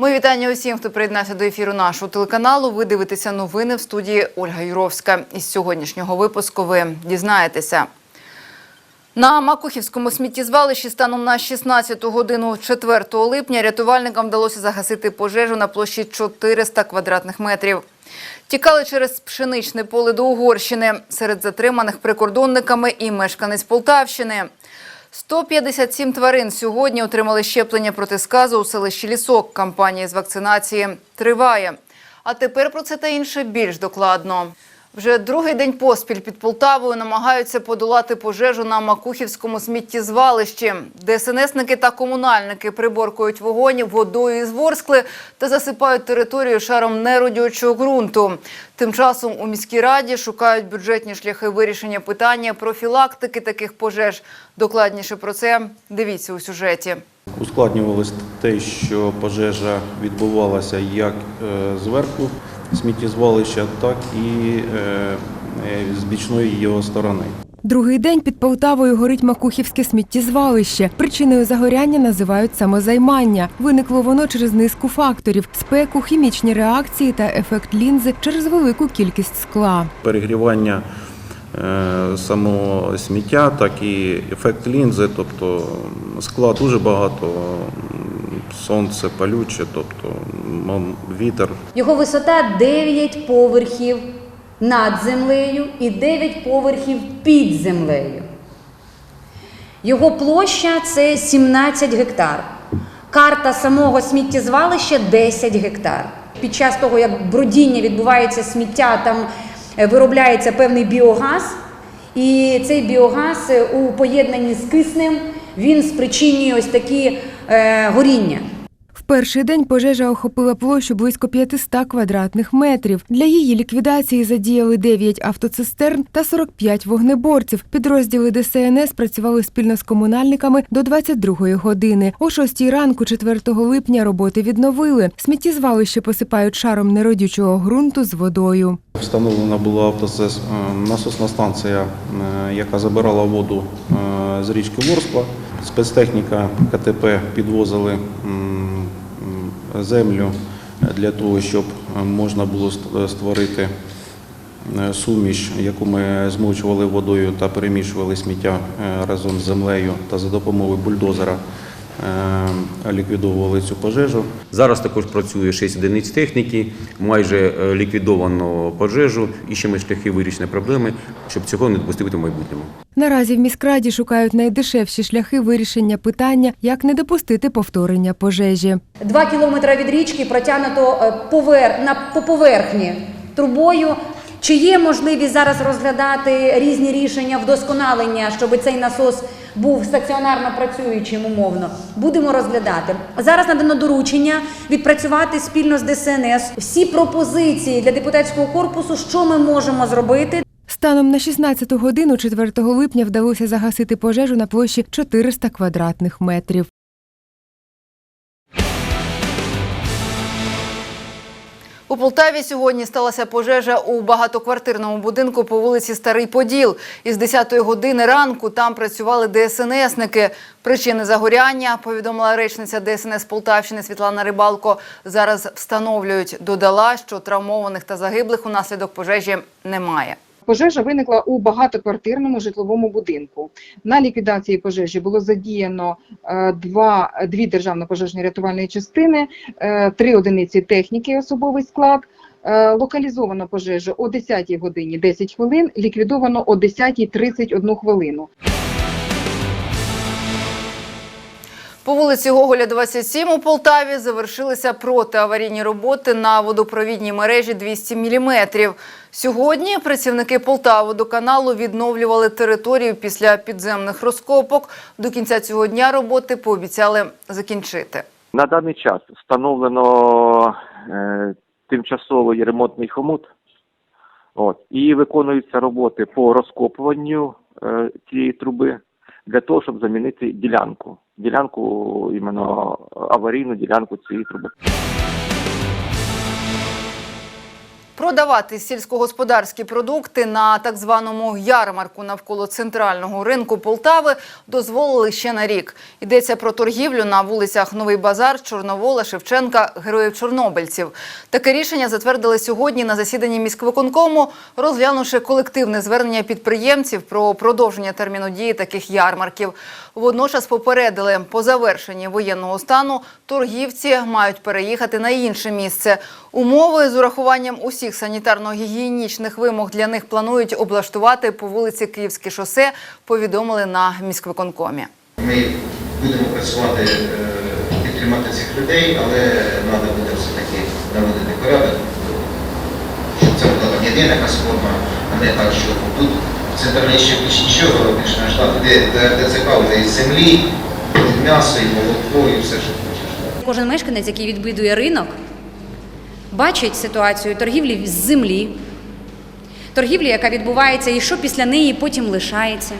Ми вітання усім, хто приєднався до ефіру нашого телеканалу. Ви дивитеся новини в студії Ольга Юровська. Із сьогоднішнього випуску ви дізнаєтеся. На Макухівському сміттєзвалищі станом на 16 годину 4 липня рятувальникам вдалося загасити пожежу на площі 400 квадратних метрів. Тікали через пшеничне поле до Угорщини. Серед затриманих прикордонниками і мешканець Полтавщини. 157 тварин сьогодні отримали щеплення проти сказу у селищі Лісок. Кампанія з вакцинації триває. А тепер про це та інше більш докладно. Вже другий день поспіль під Полтавою намагаються подолати пожежу на Макухівському сміттєзвалищі. ДСНСники та комунальники приборкують вогонь водою із Ворскли та засипають територію шаром неродючого ґрунту. Тим часом у міській раді шукають бюджетні шляхи вирішення питання профілактики таких пожеж. Докладніше про це дивіться у сюжеті. Ускладнювалось те, що пожежа відбувалася як е, зверху сміттєзвалища, так і е, е, з бічної його сторони. Другий день під Полтавою горить Макухівське сміттєзвалище. Причиною загоряння називають самозаймання. Виникло воно через низку факторів: спеку, хімічні реакції та ефект лінзи через велику кількість скла. Перегрівання е, самого сміття, так і ефект лінзи, тобто скла дуже багато, сонце палюче, тобто вітер. Його висота 9 поверхів над землею і 9 поверхів під землею. Його площа це 17 гектар. Карта самого сміттєзвалища 10 гектар. Під час того, як бродіння відбувається сміття, там е, виробляється певний біогаз, і цей біогаз е, у поєднанні з киснем він спричинює ось такі е, горіння. Перший день пожежа охопила площу близько 500 квадратних метрів. Для її ліквідації задіяли 9 автоцистерн та 45 вогнеборців. Підрозділи ДСНС працювали спільно з комунальниками до 22-ї години. О 6 ранку 4 липня роботи відновили. Сміттєзвалище посипають шаром неродючого ґрунту з водою. Встановлена була автоцес е, насосна станція, е, яка забирала воду е, з річки Ворскла. Спецтехніка КТП підвозили землю для того, щоб можна було створити е, суміш, яку ми змочували водою та перемішували сміття е, разом з землею та за допомогою бульдозера. е, ліквідовували цю пожежу. Зараз також працює 6 одиниць техніки, майже е, ліквідовано пожежу, іщемо шляхи вирішення проблеми, щоб цього не допустити в майбутньому. Наразі в міськраді шукають найдешевші шляхи вирішення питання, як не допустити повторення пожежі. Два кілометри від річки протягнуто е, по поверхні трубою. Чи є можливість зараз розглядати різні рішення вдосконалення, щоб цей насос був стаціонарно працюючим умовно? Будемо розглядати. Зараз надано доручення відпрацювати спільно з ДСНС всі пропозиції для депутатського корпусу, що ми можемо зробити Станом на 16 годину 4 липня вдалося загасити пожежу на площі 400 квадратних метрів. У Полтаві сьогодні сталася пожежа у багатоквартирному будинку по вулиці Старий Поділ. Із 10-ї години ранку там працювали ДСНСники. Причини загоряння, повідомила речниця ДСНС Полтавщини Світлана Рибалко, зараз встановлюють. Додала, що травмованих та загиблих унаслідок пожежі немає. Пожежа виникла у багатоквартирному житловому будинку. На ліквідації пожежі було задіяно е, два, дві державно-пожежні рятувальні частини, е, три одиниці техніки, особовий склад. Е, Локалізовано пожежу о 10 годині 10 хвилин, ліквідовано о 10.31 хвилину. По вулиці Гоголя, 27 у Полтаві завершилися протиаварійні роботи на водопровідній мережі 200 мм. Сьогодні працівники Полтаводоканалу відновлювали територію після підземних розкопок. До кінця цього дня роботи пообіцяли закінчити. На даний час встановлено е, тимчасовий ремонтний хомут. От, і виконуються роботи по розкопуванню е, цієї труби для того, щоб замінити ділянку. Ділянку, іменно аварійну ділянку цієї труби. Продавати сільськогосподарські продукти на так званому ярмарку навколо центрального ринку Полтави дозволили ще на рік. Йдеться про торгівлю на вулицях Новий Базар, Чорновола, Шевченка, Героїв Чорнобильців. Таке рішення затвердили сьогодні на засіданні міськвиконкому, розглянувши колективне звернення підприємців про продовження терміну дії таких ярмарків. Водночас попередили, по завершенні воєнного стану торгівці мають переїхати на інше місце. Умови з урахуванням усіх санітарно-гігієнічних вимог для них планують облаштувати по вулиці Київське шосе, повідомили на міськвиконкомі. Ми будемо працювати, е, підтримати цих людей, але треба буде все-таки наводити порядок, щоб це була єдина форма, а не так, що тут в центральній ще більш нічого, більш не ждати, де, де ТЦК вже із землі, і м'ясо, і молоко, і все, що хочеш. Кожен мешканець, який відвідує ринок, бачить ситуацію торгівлі з землі, торгівлі, яка відбувається, і що після неї потім лишається.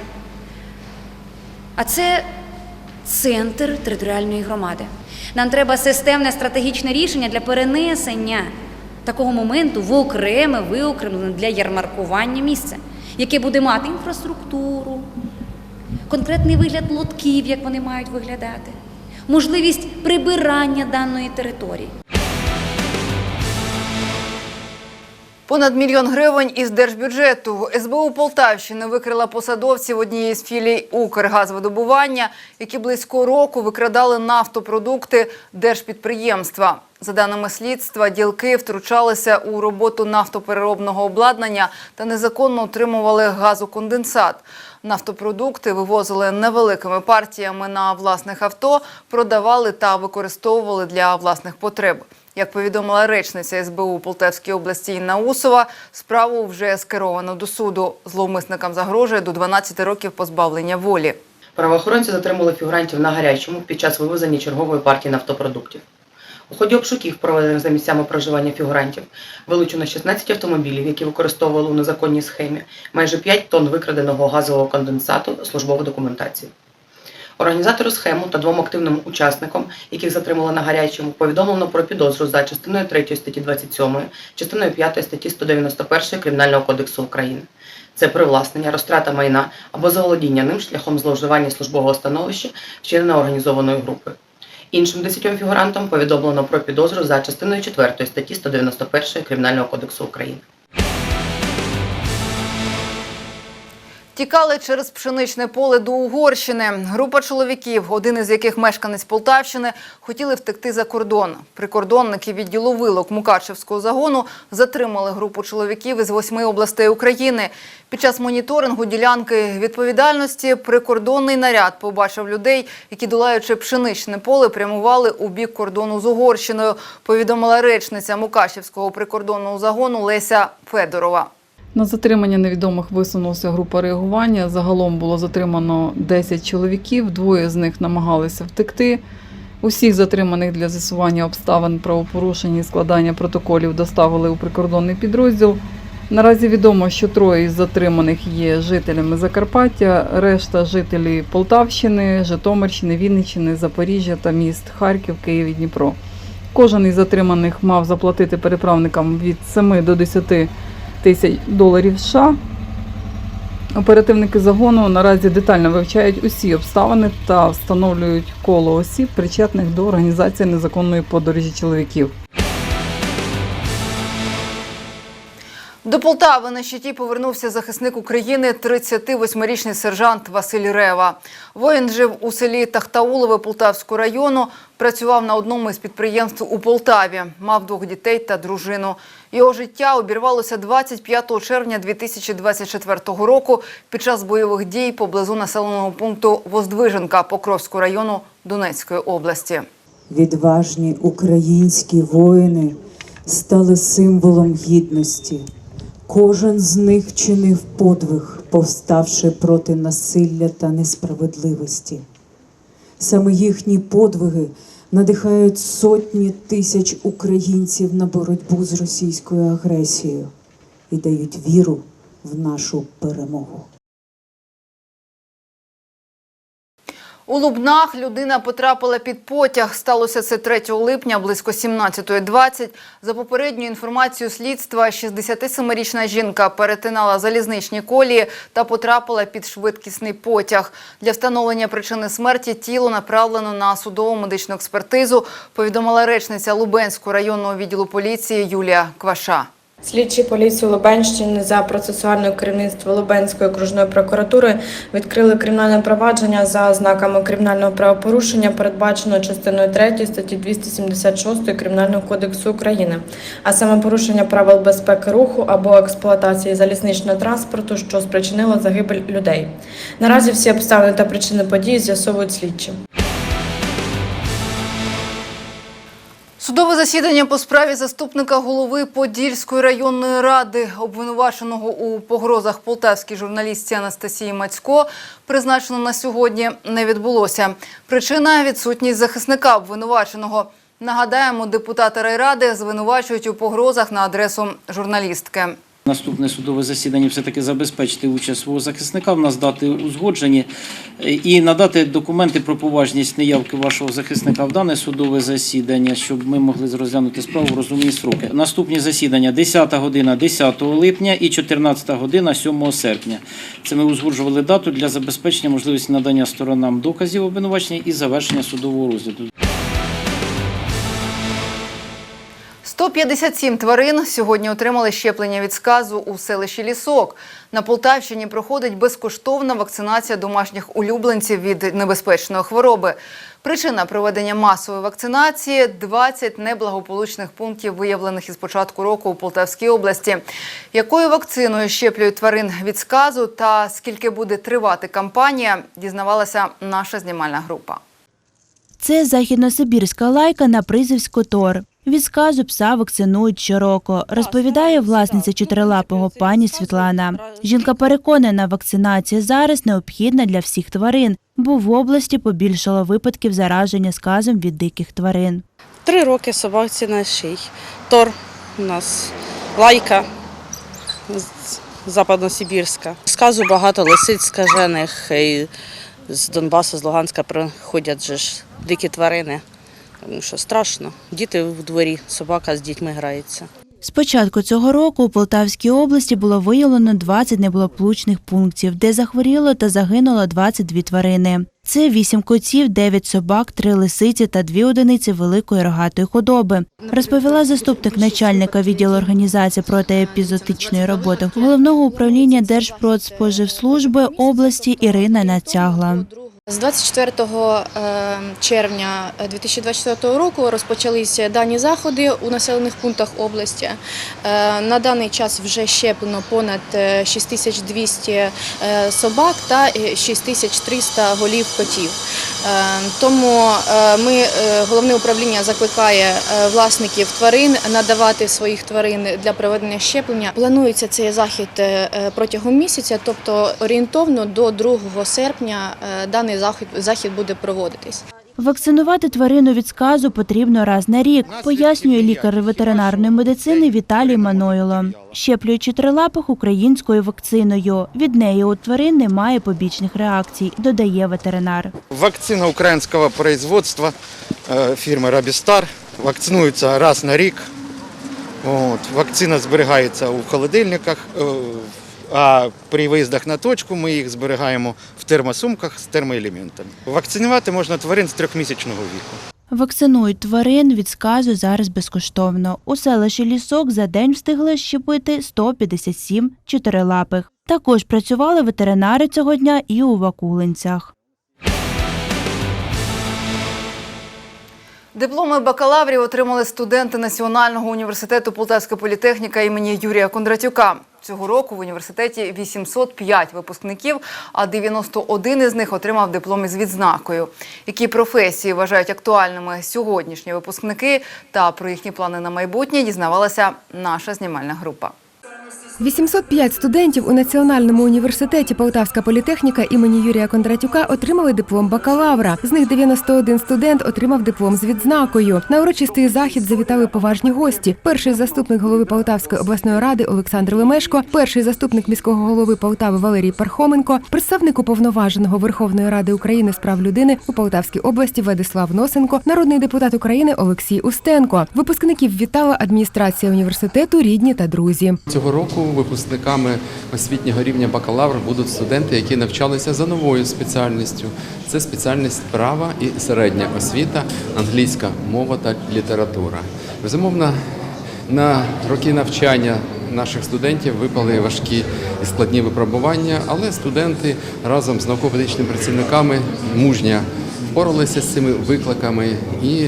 А це центр територіальної громади. Нам треба системне стратегічне рішення для перенесення такого моменту в окреме, виокремлене для ярмаркування місце, яке буде мати інфраструктуру, конкретний вигляд лотків, як вони мають виглядати, можливість прибирання даної території. Понад мільйон гривень із держбюджету СБУ Полтавщини викрила посадовців однієї з філій Укргазвидобування, які близько року викрадали нафтопродукти держпідприємства. За даними слідства, ділки втручалися у роботу нафтопереробного обладнання та незаконно отримували газоконденсат. Нафтопродукти вивозили невеликими партіями на власних авто, продавали та використовували для власних потреб. Як повідомила речниця СБУ Полтавській області Інна Усова, справу вже скеровано до суду. Зловмисникам загрожує до 12 років позбавлення волі. Правоохоронці затримали фігурантів на гарячому під час вивезення чергової партії нафтопродуктів. У ході обшуків, проведених за місцями проживання фігурантів, вилучено 16 автомобілів, які використовували у незаконній схемі, майже 5 тонн викраденого газового конденсату, службову документацію. Організатору схему та двом активним учасникам, яких затримали на гарячому, повідомлено про підозру за частиною 3 статті 27, частиною 5 статті 191 Кримінального кодексу України. Це привласнення, розтрата майна або заволодіння ним шляхом зловживання службового становища, вчинене організованою групою. Іншим десятьом фігурантам повідомлено про підозру за частиною 4 статті 191 Кримінального кодексу України. Тікали через пшеничне поле до Угорщини. Група чоловіків, один із яких мешканець Полтавщини, хотіли втекти за кордон. Прикордонники відділу вилок Мукачевського загону затримали групу чоловіків із восьми областей України. Під час моніторингу ділянки відповідальності прикордонний наряд побачив людей, які, долаючи пшеничне поле, прямували у бік кордону з Угорщиною. Повідомила речниця Мукачевського прикордонного загону Леся Федорова. На затримання невідомих висунулася група реагування. Загалом було затримано 10 чоловіків, двоє з них намагалися втекти. Усіх затриманих для з'ясування обставин правопорушень і складання протоколів доставили у прикордонний підрозділ. Наразі відомо, що троє із затриманих є жителями Закарпаття, решта жителі Полтавщини, Житомирщини, Вінниччини, Запоріжжя та міст Харків, Київ і Дніпро. Кожен із затриманих мав заплатити переправникам від 7 до 10 тисяч доларів США. Оперативники загону наразі детально вивчають усі обставини та встановлюють коло осіб, причетних до організації незаконної подорожі чоловіків. До Полтави на щиті повернувся захисник України 38-річний сержант Василь Рева. Воїн жив у селі Тахтаулове Полтавського району, працював на одному із підприємств у Полтаві, мав двох дітей та дружину. Його життя обірвалося 25 червня 2024 року під час бойових дій поблизу населеного пункту Воздвиженка Покровського району Донецької області. Відважні українські воїни стали символом гідності. Кожен з них чинив подвиг, повставши проти насилля та несправедливості. Саме їхні подвиги надихають сотні тисяч українців на боротьбу з російською агресією і дають віру в нашу перемогу. У Лубнах людина потрапила під потяг. Сталося це 3 липня близько 17.20. За попередньою інформацією слідства, 67-річна жінка перетинала залізничні колії та потрапила під швидкісний потяг. Для встановлення причини смерті тіло направлено на судову медичну експертизу, повідомила речниця Лубенського районного відділу поліції Юлія Кваша. Слідчі поліції Лубенщини за процесуальне керівництво Лубенської окружної прокуратури відкрили кримінальне провадження за ознаками кримінального правопорушення, передбаченого частиною 3 статті 276 Кримінального кодексу України, а саме порушення правил безпеки руху або експлуатації залізничного транспорту, що спричинило загибель людей. Наразі всі обставини та причини події з'ясовують слідчі. Судове засідання по справі заступника голови Подільської районної ради, обвинуваченого у погрозах полтавській журналістці Анастасії Мацько, призначено на сьогодні, не відбулося. Причина – відсутність захисника обвинуваченого. Нагадаємо, депутати райради звинувачують у погрозах на адресу журналістки. Наступне судове засідання все-таки забезпечити участь свого захисника, в нас дати узгоджені е, і надати документи про поважність неявки вашого захисника в дане судове засідання, щоб ми могли розглянути справу в розумні строки. Наступні засідання 10 година 10 липня і 14 година 7 серпня. Це ми узгоджували дату для забезпечення можливості надання сторонам доказів обвинувачення і завершення судового розгляду. 157 тварин сьогодні отримали щеплення від сказу у селищі Лісок. На Полтавщині проходить безкоштовна вакцинація домашніх улюбленців від небезпечної хвороби. Причина проведення масової вакцинації – 20 неблагополучних пунктів, виявлених із початку року у Полтавській області. Якою вакциною щеплюють тварин від сказу та скільки буде тривати кампанія, дізнавалася наша знімальна група. Це західносибірська лайка на призівську тор. Від сказу пса вакцинують щороку, розповідає власниця чотирилапого пані Світлана. Жінка переконана, вакцинація зараз необхідна для всіх тварин, бо в області побільшало випадків зараження сказом від диких тварин. Три роки собаці на ший. Тор у нас лайка западносибірська. Сказу багато лисиць скажених. І з Донбасу, з Луганська приходять же ж дикі тварини. Тому що страшно. Діти в дворі, собака з дітьми грається. З початку цього року у Полтавській області було виявлено 20 неблагополучних пунктів, де захворіло та загинуло 22 тварини. Це 8 котів, 9 собак, 3 лисиці та 2 одиниці великої рогатої худоби, розповіла заступник начальника відділу організації протиепізотичної роботи головного управління Держпродспоживслужби області Ірина Натягла. З 24 е, червня 2024 року розпочалися дані заходи у населених пунктах області. Е, На даний час вже щеплено понад е, 6200 е, собак та е, 6300 голів котів. Е, Тому е, ми, е, головне управління закликає е, власників тварин надавати своїх тварин для проведення щеплення. Планується цей захід е, е, протягом місяця, тобто орієнтовно до 2 серпня е, даний захід, захід буде проводитись. Вакцинувати тварину від сказу потрібно раз на рік, пояснює лікар ветеринарної медицини Віталій Манойло. Щеплюють чотирилапих українською вакциною. Від неї у тварин немає побічних реакцій, додає ветеринар. Вакцина украинского производства э, фирмы Рабістар. Вакцинується раз на рік. От. Вакцина зберігається у холодильниках, е, а при виїздах на точку ми їх зберігаємо в термосумках з термоелементами. Вакцинувати можна тварин з трьохмісячного віку. Вакцинують тварин від сказу зараз безкоштовно. У селищі Лісок за день встигли щепити 157 чотирилапих. Також працювали ветеринари цього дня і у Вакулинцях. Дипломи бакалаврів отримали студенти Національного університету Полтавська політехніка імені Юрія Кондратюка. Цього року в університеті 805 випускників, а 91 із них отримав диплом із відзнакою. Які професії вважають актуальними сьогоднішні випускники та про їхні плани на майбутнє дізнавалася наша знімальна група. 805 студентів у Національному університеті Полтавська політехніка імені Юрія Кондратюка отримали диплом бакалавра. З них 91 студент отримав диплом з відзнакою. На урочистий захід завітали поважні гості. Перший заступник голови Полтавської обласної ради Олександр Лемешко, перший заступник міського голови Полтави Валерій Пархоменко, представник уповноваженого Верховної Ради України з прав людини у Полтавській області Владислав Носенко, народний депутат України Олексій Устенко. Випускників вітала адміністрація університету, рідні та друзі. Цього року випускниками освітнього рівня бакалавр будуть студенти, які навчалися за новою спеціальністю. Це спеціальність права і середня освіта, англійська мова та література. Безумовно, на роки навчання наших студентів випали важкі і складні випробування, але студенти разом з науково-педагогічними працівниками мужньо впоралися з цими викликами і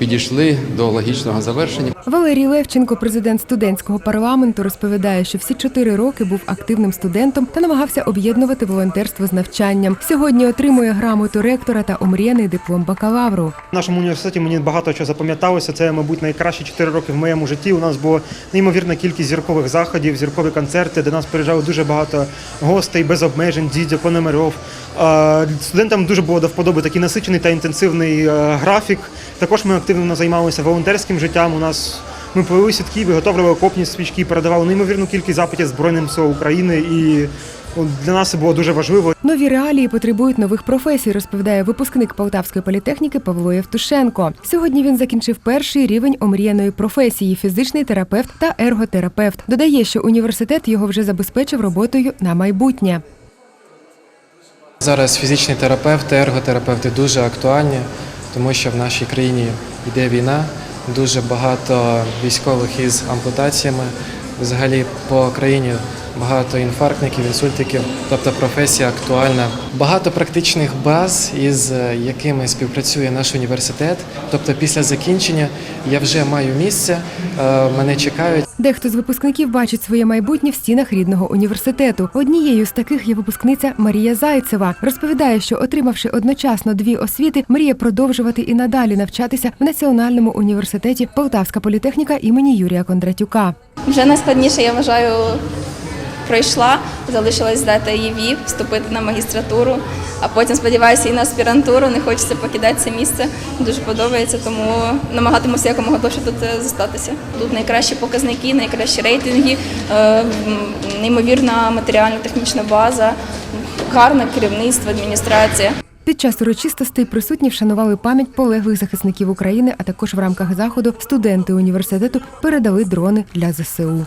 підійшли до логічного завершення. Валерій Левченко, президент студентського парламенту, розповідає, що всі чотири роки був активним студентом та намагався об'єднувати волонтерство з навчанням. Сьогодні отримує грамоту ректора та омріяний диплом бакалавру. В нашому університеті мені багато чого запам'яталося. Це, мабуть, найкращі 4 роки в моєму житті. У нас була неймовірна кількість зіркових заходів, зіркові концерти, де нас приїжджало дуже багато гостей без обмежень, дідя, Пономарьов. Е, Студентам дуже було до вподоби такий насичений та інтенсивний е, графік. Також ми активно займалися волонтерським життям. У нас ми плели сітки, виготовлювали окопні свічки, передавали неймовірну кількість запитів Збройним силам України. І для нас це було дуже важливо. Нові реалії потребують нових професій, розповідає випускник Полтавської політехніки Павло Євтушенко. Сьогодні він закінчив перший рівень омріяної професії фізичний терапевт та ерготерапевт. Додає, що університет його вже забезпечив роботою на майбутнє. Зараз фізичний терапевт ерготерапевти дуже актуальні, тому що в нашій країні йде війна, дуже багато військових із ампутаціями. Взагалі по країні багато інфарктників, інсультиків, тобто професія актуальна. Багато практичних баз, із е, якими співпрацює наш університет. Тобто після закінчення я вже маю місце, е, мене чекають. Дехто з випускників бачить своє майбутнє в стінах рідного університету. Однією з таких є випускниця Марія Зайцева. Розповідає, що отримавши одночасно дві освіти, мріє продовжувати і надалі навчатися в Національному університеті Полтавська політехніка імені Юрія Кондратюка. Вже найскладніше, я вважаю, пройшла. Залишилось здати ЄВІ, вступити на магістратуру, а потім сподіваюся і на аспірантуру. Не хочеться покидати це місце. Дуже подобається, тому намагатимуся якомога довше тут е, зостатися. Тут найкращі показники, найкращі рейтинги, е, неймовірна матеріально-технічна база, гарне керівництво, адміністрація. Під час урочистостей присутні вшанували пам'ять полеглих захисників України, а також в рамках заходу студенти університету передали дрони для ЗСУ.